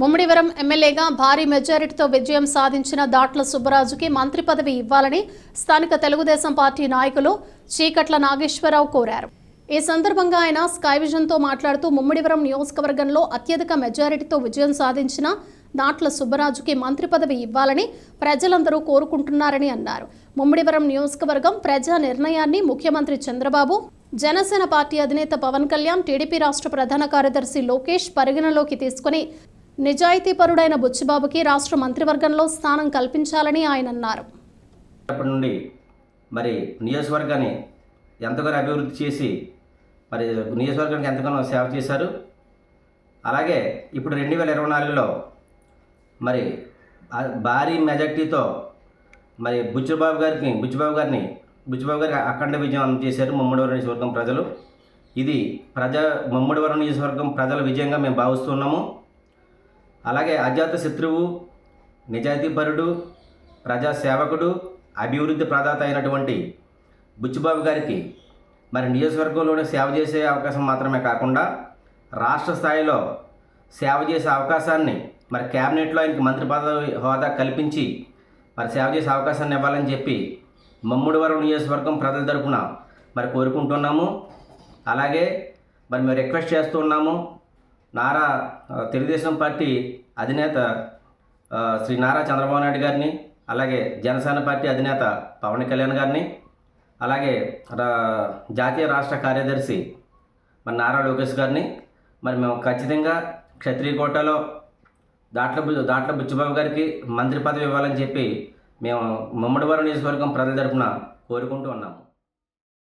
ముమ్మిడివరం ఎమ్మెల్యేగా భారీ మెజారిటీతో విజయం సాధించిన దాట్ల సుబ్బరాజుకి మంత్రి పదవి ఇవ్వాలని స్థానిక తెలుగుదేశం పార్టీ నాయకులు చీకట్ల నాగేశ్వరరావు కోరారు. ఈ సందర్భంగా ఆయన స్కై విజన్తో మాట్లాడుతూ ముమ్మిడివరం నియోజకవర్గంలో అత్యధిక మెజారిటీతో విజయం సాధించిన దాట్ల సుబ్బరాజుకి మంత్రి పదవి ఇవ్వాలని ప్రజలందరూ కోరుకుంటున్నారని అన్నారు. ముమ్మిడివరం నియోజకవర్గం ప్రజా నిర్ణయాన్ని ముఖ్యమంత్రి చంద్రబాబు జనసేన పార్టీ అధినేత పవన్ కళ్యాణ్ టీడీపీ రాష్ట్ర ప్రధాన కార్యదర్శి లోకేష్ పరిగణలోకి తీసుకుని నిజాయితీపరుడైన బుచ్చిబాబుకి రాష్ట్ర మంత్రివర్గంలో స్థానం కల్పించాలని ఆయన అన్నారు. అప్పటి నుండి మరి నియోజకవర్గాన్ని ఎంతగానో అభివృద్ధి చేసి మరి నియోజకవర్గానికి ఎంతగానో సేవ చేశారు. అలాగే ఇప్పుడు రెండు వేల ఇరవై నాలుగులో మరి భారీ మెజార్టీతో మరి బుచ్చిబాబు గారికి బుచ్చిబాబు గారిని బుచ్చిబాబు గారికి అఖండ విజయం అందజేశారు ముమ్మడివరం నియోజకవర్గం ప్రజలు. ఇది ప్రజా ముమ్మడివరం నియోజకవర్గం ప్రజల విజయంగా మేము భావిస్తున్నాము అలాగే అజాత శత్రువు నిజాయితీపరుడు ప్రజా సేవకుడు అభివృద్ధి ప్రదాత అయినటువంటి బుచ్చిబాబు గారికి మరి నియోజకవర్గంలోనే సేవ చేసే అవకాశం మాత్రమే కాకుండా రాష్ట్ర స్థాయిలో సేవ చేసే అవకాశాన్ని మరి క్యాబినెట్లో ఆయనకి మంత్రి పదవి హోదా కల్పించి మరి సేవ చేసే అవకాశాన్ని ఇవ్వాలని చెప్పి మమ్ముడివరం నియోజకవర్గం ప్రజల తరపున మరి కోరుకుంటున్నాము. అలాగే మరి మేము రిక్వెస్ట్ చేస్తున్నాము నారా తెలుగుదేశం పార్టీ అధినేత శ్రీ నారా చంద్రబాబు నాయుడు గారిని అలాగే జనసేన పార్టీ అధినేత పవన్ కళ్యాణ్ గారిని అలాగే రా- జాతీయ రాష్ట్ర కార్యదర్శి మరి నారా లోకేష్ గారిని మరి మేము ఖచ్చితంగా క్షత్రియ కోటలో దాట్ల బు- దాట్ల బుచ్చిబాబు గారికి మంత్రి పదవి ఇవ్వాలని చెప్పి మేము ముమ్మడివారం నియోజకవర్గం ప్రజల తరఫున కోరుకుంటూ ఉన్నాము.